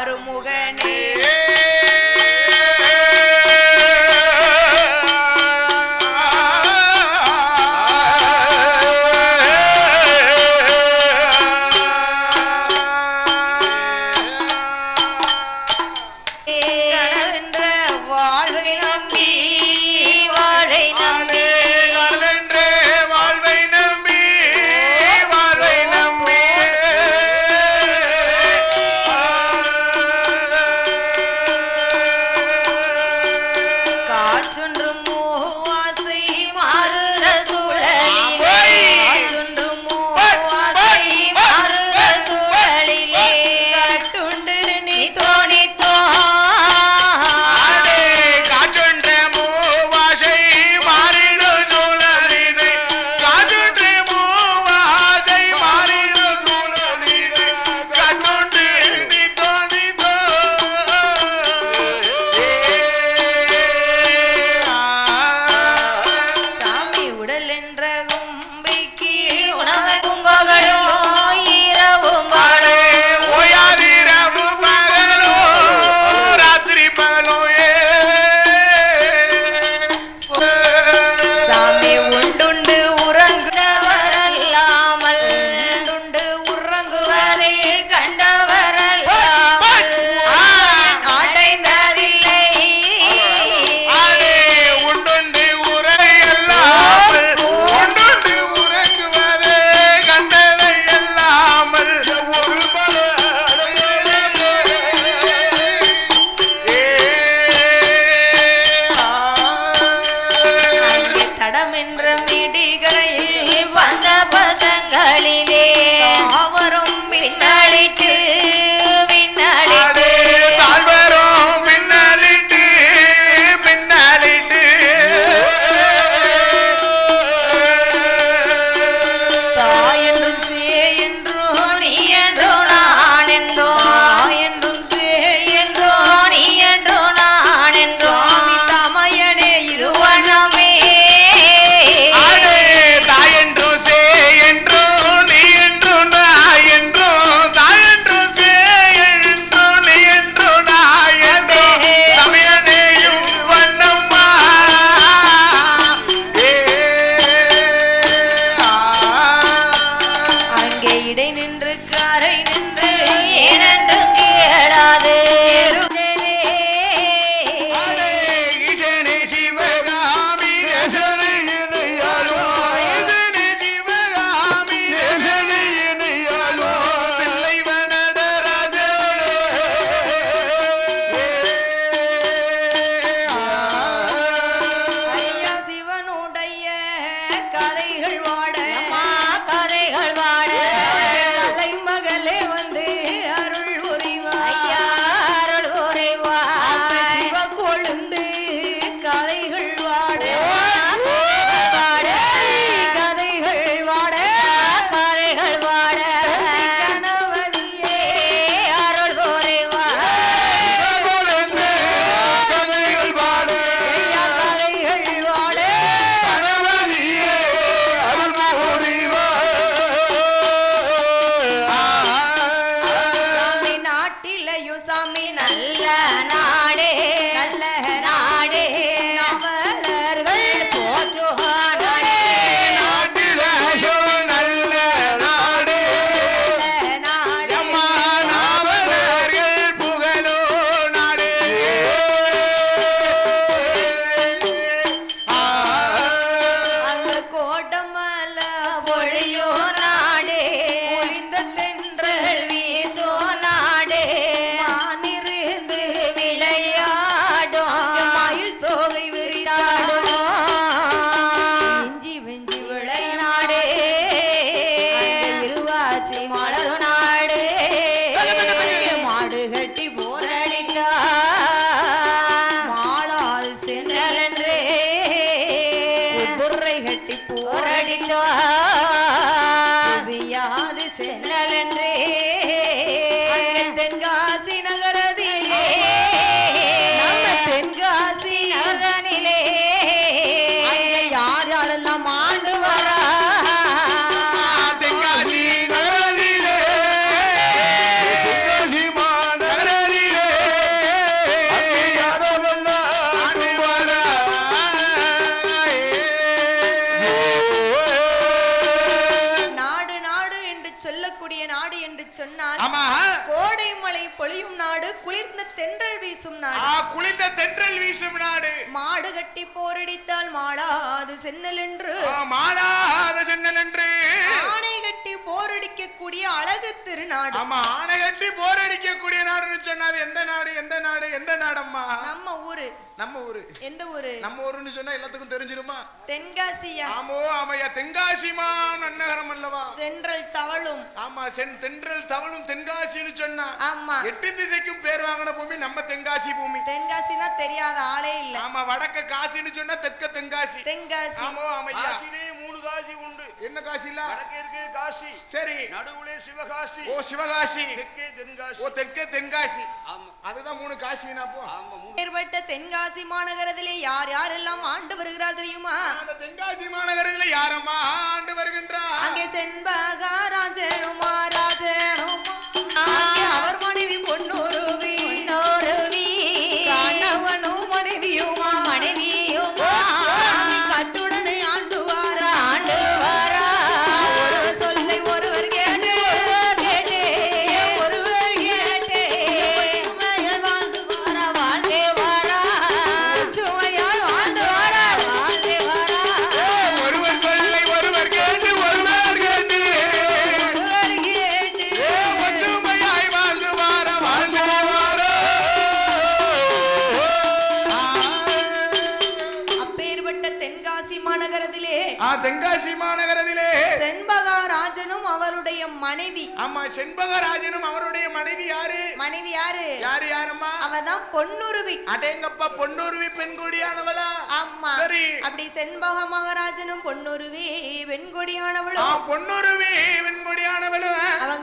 ஆறுமுக தடமென்ற மிடிகையில் வந்த பசங்களிலே அவரும் பின்னலிட்டு Yeah. மாடு கட்டி போரடித்தால் மாளாது சென்னல் என்று. மாளாத சென்னல் என்று. போரடிக்கக்கூடிய அழகு திருநாடு. ஆமா ஆணை கட்டி போர் அடிக்கக்கூடிய நாடுன்னு சொன்னாது எந்த நாடு எந்த நாடு எந்த நாடம்மா? நம்ம ஊரு. நம்ம ஊரு. எந்த ஊரு? நம்ம ஊருன்னு சொன்னா எல்லாத்துக்கும் தெரிஞ்சிருமா? தென்காசியா. ஆமோ ஆமையா தென்காசிமா நன்னகரம் அல்லவா? தென்றல் தவழும் ஆமா சென் தென்றல் தவளும் தென்காசின்னு சொன்னா ஆமா. எட்டு திசைக்கும் பேர் வாங்கின பூமி நம்ம தென்காசி பூமி. தென்காசினா தெரியாத ஆளே இல்ல. ஆமா வடக்க காசின்னு சொன்னா தெற்க தென்காசி. தென்காசி. ஆமோ ஆமையா? காசி உண்டு. என்ன காசில? வடக்கே இருக்கு காசி. சரி. நடுவுலே சிவகாசி. ஓ சிவகாசி. தெற்கே தென்காசி. ஓ தெற்கே தென்காசி. ஆமா. அதுதான் மூணு காசினா போ. ஆமா ஏற்பட்ட தென்காசி மாநகரத்திலே யார் யாரெல்லாம் ஆண்டு வருகிறார் தெரியுமா? அந்த தென்காசி மாநகரத்தில் யாரம்மா ஆண்டு வருகின்றார்? அங்கே செண்பகா ராஜனுமா ராஜனுமா அவர் மனைவி பொன்னூருவி பொன்னோருவி தென்காசி மாநகரத்திலே. செண்பகா ராஜனும் அவருடைய மனைவி. ஆமா செண்பகராஜனும் அவருடைய மனைவி யாரு? மனைவி யாரு? யாரு யாரம்மா? அவதான் பொன்னுருவி. அடேங்கப்பா பொன்னூர்வி பெண்கொடியானவளா? ஆமா. சரி. அப்படி செண்பக மகாராஜனும் பொன்னுருவி ஆ வெண்கொடியானவளும் பொன்னூர்வி பெண்கொடியானவளும்.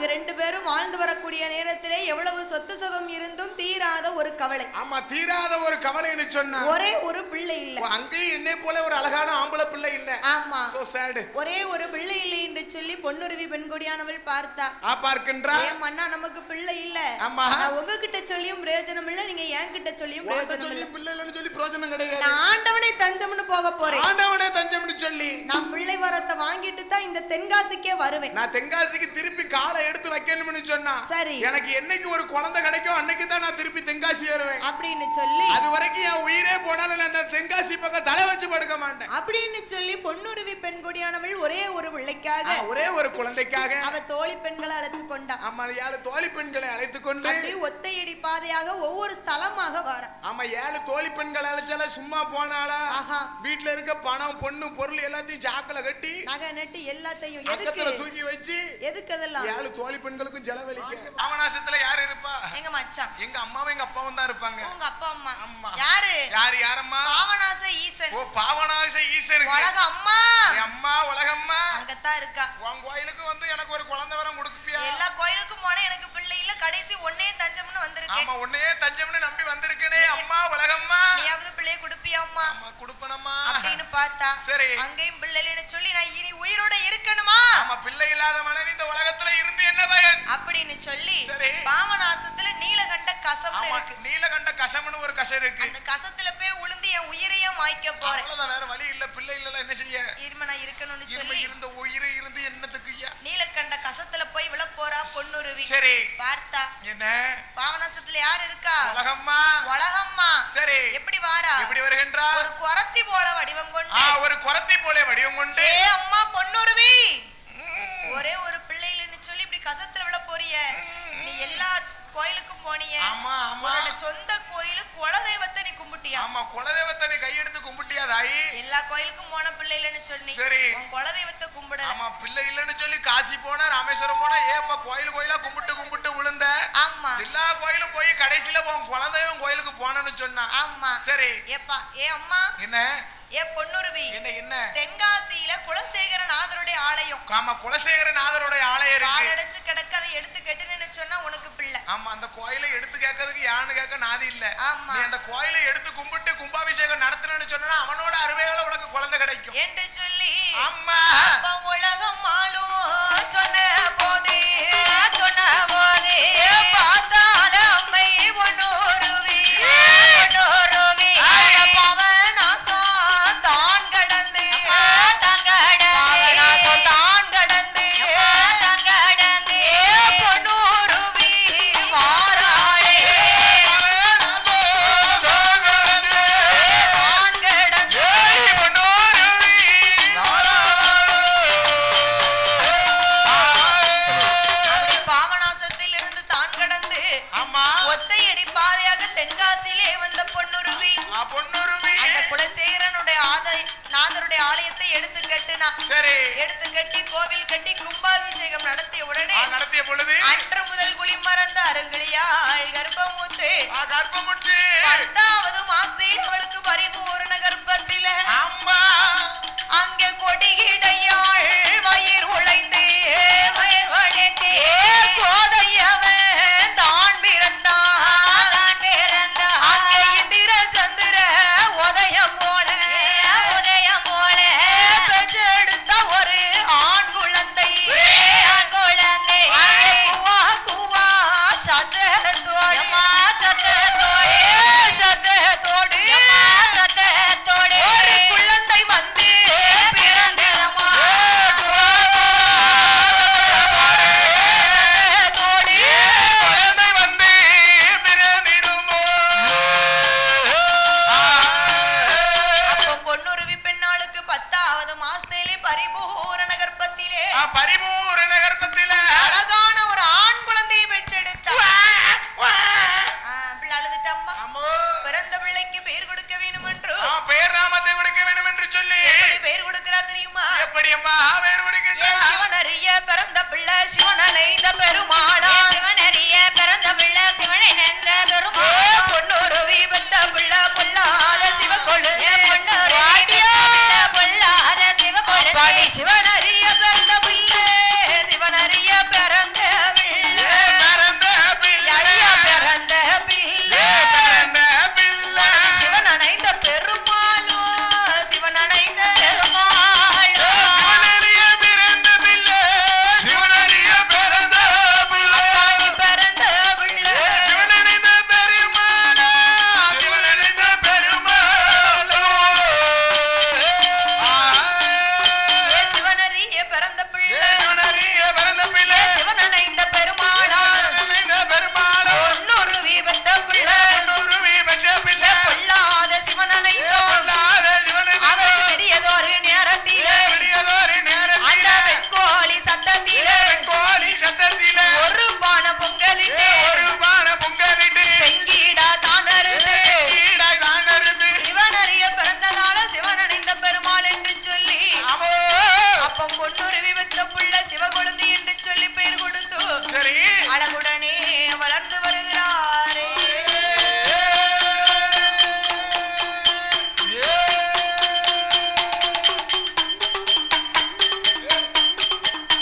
அவங்க ரெண்டு பேரும் வாழ்ந்து வரக்கூடிய நேரத்திலே எவ்வளவு சொத்து சுகம் இருந்தும் தீராத ஒரு கவலை. ஆமா தீராத ஒரு கவலைன்னு சொன்னா ஒரே ஒரு பிள்ளை இல்ல. அங்கேயும் என்னை போல ஒரு அழகான ஆம்பளை பிள்ளை இல்ல. ஆமா. சோ சேடு ஒரே ஒரு பிள்ளை இல்லை என்று சொல்லி பொன்னுருவி பெண்கொடியானவள் பார்த்தா ஆ பார்க்கின்றா? ஏன் மன்னா நமக்கு பிள்ளை இல்ல. ஆமா. நான் உங்ககிட்ட சொல்லியும் பிரயோஜனம் இல்ல நீங்க என்கிட்ட சொல்லியும் உன்கிட்ட பிரயோஜனம் இல்ல. பிள்ளை இல்லைன்னு சொல்லி பிரயோஜனம் கிடையாது. நான் ஆண்டவனே தஞ்சம்னு போக போறேன். ஆண்டவனே தஞ்சம்னு சொல்லி. நான் பிள்ளை வரத்தை வாங்கிட்டு தான் இந்த தென்காசிக்கே வருவேன். நான் தென்காசிக்கு திருப்பி காலை எடுத்து வைக்கணும்னு சொன்னா சரி. எனக்கு என்னைக்கு ஒரு குழந்தை கிடைக்கும் அன்னைக்கு தான் நான் திருப்பி தென்காசி வருவேன் அப்படின்னு சொல்லி அது வரைக்கும் என் உயிரே போனாலும் நான் அந்த தென்காசி பக்கம் தலை வச்சு படுக்க மாட்டேன். அப்படின்னு சொல்லி பொன்னுருவி பெண்கொடியானவள் ஒரே ஒரு பிள்ளைக்காக ஒரே ஒரு குழந்தைக்காக. அவ தோழி பெண்களை அழைச்சு கொண்டா. ஆமா ஏழு தோழி பெண்களை அழைத்து கொண்டு ஒத்தையடி பாதையாக ஒவ்வொரு ஸ்தலமாக வர. ஆமா ஏழு தோழி பெண்கள் அழைச்சால சும்மா போனாளா? ஆஹா. வீட்டுல இருக்க பணம் பொண்ணு பொருள் எல்லாத்தையும் சாக்குல கட்டி நகை நட்டு எல்லாத்தையும் எதுக்கு? தூக்கி வச்சு எதுக்கு அதெல்லாம்? ஏழு தோழி பெண்களுக்கும் செலவழிக்க. அவனாசத்துல யாரு இருப்பா? எங்க மச்சான். எங்க அம்மாவும் எங்க அப்பாவும் தான் இருப்பாங்க. உங்க அப்பா அம்மா. அம்மா. யாரு? யாரு யாரம்மா? பாவனாச ஈசன். ஓ பாவனாச ஈசனுக்கு உலக அம்மா அம்மா உலகம்மா. அங்கத்தான் இருக்கா. உன் கோயிலுக்கு வந்து எனக்கு ஒரு குழந்தை வரம் கொடுப்பியா எல்லா கோயிலுக்கும் போனா எனக்கு பிள்ளை இல்ல கடைசி ஒன்னே தஞ்சம்னு வந்திருக்கேன். ஆமா உன்னையே தஞ்சம்னு நம்பி வந்திருக்கனே அம்மா உலகம்மா நீயாவது பிள்ளைய கொடுப்பியா அம்மா ஆமா கொடுப்பனம்மா பார்த்தா சரி. அங்கேயும் பிள்ளை இல்லைன்னு சொல்லி நான் இனி உயிரோட இருக்கணுமா? ஆமா பிள்ளை இல்லாத மனிதன் இந்த உலகத்துல இருந்து என்ன பயன்? அப்படின்னு சொல்லி. பாவநாசத்துல நீலகண்ட இருக்கு. நீலகண்ட கசம்னு ஒரு கசம் இருக்கு. அந்த கசத்துல போய் உளுந்து என் உயிரையும் வாய்க்க போறேன். அவ்வளவுதான் வேற வழி இல்ல. பிள்ளை இல்லல என்ன செய்ய? இரும நான் இருக்கணும்னு இருந்த சொல்லி இருந்த உயிரை இருந்து என்னத்துக்கு நீலகண்ட கசத்துல போய் போறா பொன்னுருவி. சரி. பார்த்தா என்ன? பாவநாசத்துல யார் இருக்கா? உலகம்மா? உலகம்மா. சரி. எப்படி வாரா? எப்படி வருகின்றா? ஒரு குரத்தி போல வடிவம் கொண்டு. ஒரு குரத்தி போல வடிவம் கொண்டு. ஏ அம்மா பொன்னுருவி. ஒரே ஒரு பிள்ளைன்னு சொல்லி இப்படி கசத்துல விழ போறிய. நீ எல்லா கோயிலுக்கும் போனிய. ஆமா, ஆமா. சொந்த கோயிலு குலதெய்வத்தை நீ கும்பிட்டியா? ஆமா குலதெய்வத்தை நீ கையெடுத்து கும்பிட்டியா தாயி? எல்லா கோயிலுக்கும் போன பிள்ளை இல்லைன்னு சொன்னி. சரி. உன் குலதெய்வத்தை கும்பிடல. ஆமா பிள்ளை இல்லைன்னு சொல்லி காசி போன ராமேஸ்வரம் போனா ஏப்பா கோயில் கோயிலா கும்பிட்டு கும்பிட்டு விழுந்த? ஆமா. எல்லா கோயிலும் போய் கடைசியில உன் குழந்தையும் கோயிலுக்கு போனன்னு சொன்னா. ஆமா. சரி. ஏப்பா ஏ அம்மா. என்ன? ஏ பொன்னுருவி. என்ன என்ன? தென்காசியில குலசேகர நாதருடைய ஆலயம். ஆமா குலசேகர நாதருடைய ஆலயம் இருக்கு. அடைச்சு கிடக்க எடுத்து கெட்டுன்னு சொன்னா உனக்கு பிள்ளை. ஆமா அந்த கோயிலை எடுத்து கேட்கறதுக்கு யானு கேட்க நாதி இல்ல. ஆமா. அந்த கோயிலை எடுத்து கும்பிட்டு கும்பாபிஷேகம் நடத்தணும்னு சொன்னா அவனோட அருமையால உனக்கு குழந்தை கிடைக்கும். என்று சொல்லி அம்மா! শোনে கர்ப்பமுற்று பத்தாவது மாசத்தில் parimos.